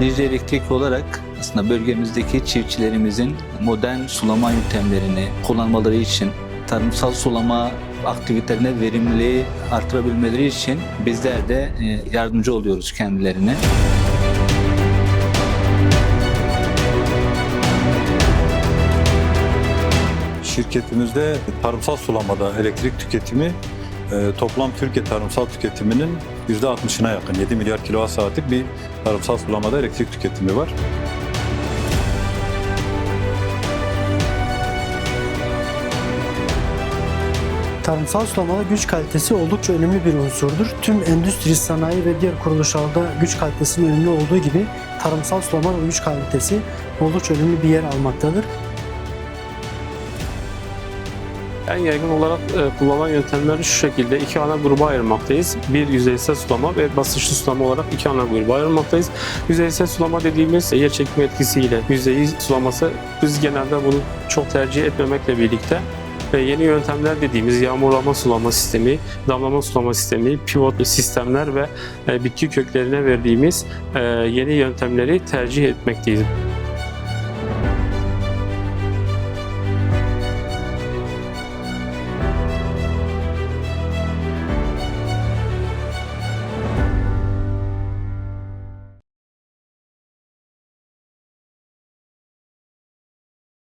Dicle Elektrik olarak aslında bölgemizdeki çiftçilerimizin modern sulama yöntemlerini kullanmaları için tarımsal sulama aktivitelerine verimliliği artırabilmeleri için bizler de e, yardımcı oluyoruz kendilerine. Şirketimizde tarımsal sulamada elektrik tüketimi e, toplam Türkiye tarımsal tüketiminin %60'ına yakın 7 milyar kilowatt saatlik bir tarımsal sulamada elektrik tüketimi var. Tarımsal sulamada güç kalitesi oldukça önemli bir unsurdur. Tüm endüstri, sanayi ve diğer kuruluşlarda güç kalitesinin önemli olduğu gibi tarımsal sulamada güç kalitesi oldukça önemli bir yer almaktadır. En yaygın olarak e, kullanılan yöntemleri şu şekilde iki ana gruba ayırmaktayız. Bir yüzeysel sulama ve basınçlı sulama olarak iki ana gruba ayırmaktayız. Yüzeysel sulama dediğimiz yer çekimi etkisiyle yüzeyi sulaması biz genelde bunu çok tercih etmemekle birlikte ve yeni yöntemler dediğimiz yağmurlama sulama sistemi, damlama sulama sistemi, pivot sistemler ve e, bitki köklerine verdiğimiz e, yeni yöntemleri tercih etmekteyiz.